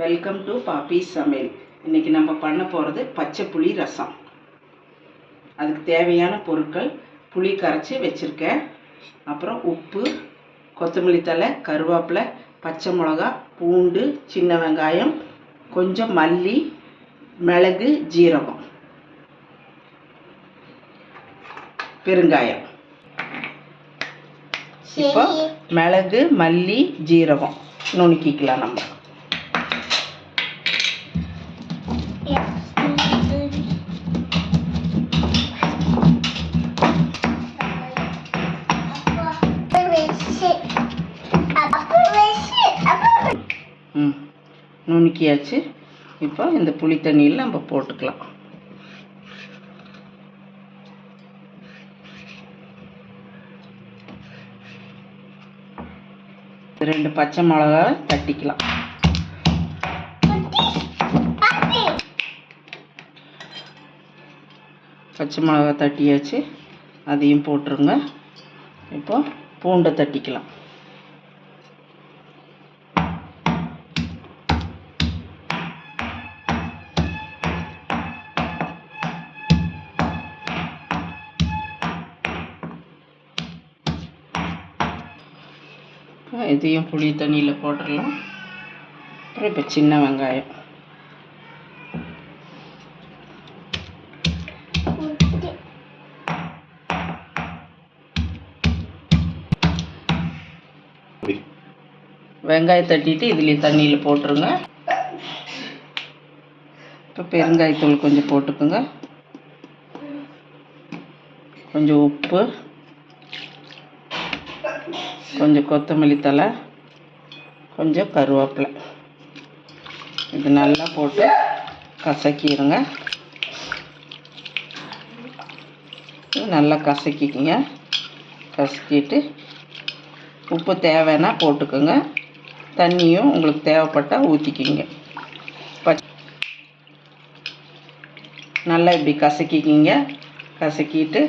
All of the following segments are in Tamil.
வெல்கம் டு பாப்பி சமையல் இன்னைக்கு நம்ம பண்ண போகிறது பச்சை புளி ரசம். அதுக்கு தேவையான பொருட்கள் புளி கரைச்சி வச்சுருக்கேன். அப்புறம் உப்பு கொத்தமல்லி தழை கருவேப்பிலை பச்சை மிளகா பூண்டு சின்ன வெங்காயம் கொஞ்சம் மல்லி மிளகு ஜீரகம் பெருங்காயம். இப்போ மிளகு மல்லி ஜீரகம் நுணுக்கிக்கலாம் நம்ம. ம். நுணுக்கியாச்சு. இப்போ இந்த புளி தண்ணியில் நம்ம போட்டுக்கலாம். ரெண்டு பச்சை மிளகா தட்டிக்கலாம். பச்சை மிளகா தட்டியாச்சு. அதையும் போட்டுருங்க. இப்போ பூண்டை தட்டிக்கலாம். இதையும் புளி தண்ணியில் போட்டுடலாம். அப்புறம் இப்போ சின்ன வெங்காயம். வெங்காயம் தட்டிட்டு இதுலேயும் தண்ணியில் போட்டுருங்க. இப்போ பெருங்காயத்தூள் கொஞ்சம் போட்டுக்கோங்க. கொஞ்சம் உப்பு. கொஞ்சம் கொத்தமல்லி தழை கொஞ்சம் கருவேப்பிலை. இது நல்லா போட்டு கசக்கிடுங்க நல்லா கசக்கிக்கிங்க. கசக்கிட்டு உப்பு தேவைன்னா போட்டுக்கோங்க. தண்ணியும் உங்களுக்கு தேவைப்பட்டால் ஊற்றிக்கிங்க பச் நல்லா இப்படி கசக்கிக்கிங்க. கசக்கிட்டு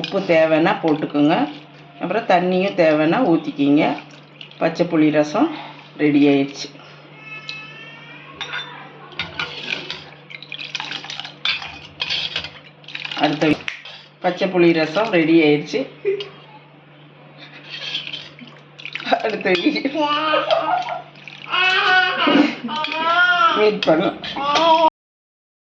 உப்பு தேவைன்னா போட்டுக்கோங்க. அப்புறம் தண்ணியும் தேவைன்னா ஊற்றிக்கிங்க பச்சை புளி ரசம் ரெடி ஆயிடுச்சு. அடுத்த பச்சை புளி ரசம் ரெடி ஆயிடுச்சு. அடுத்த மீட் பண்ணும்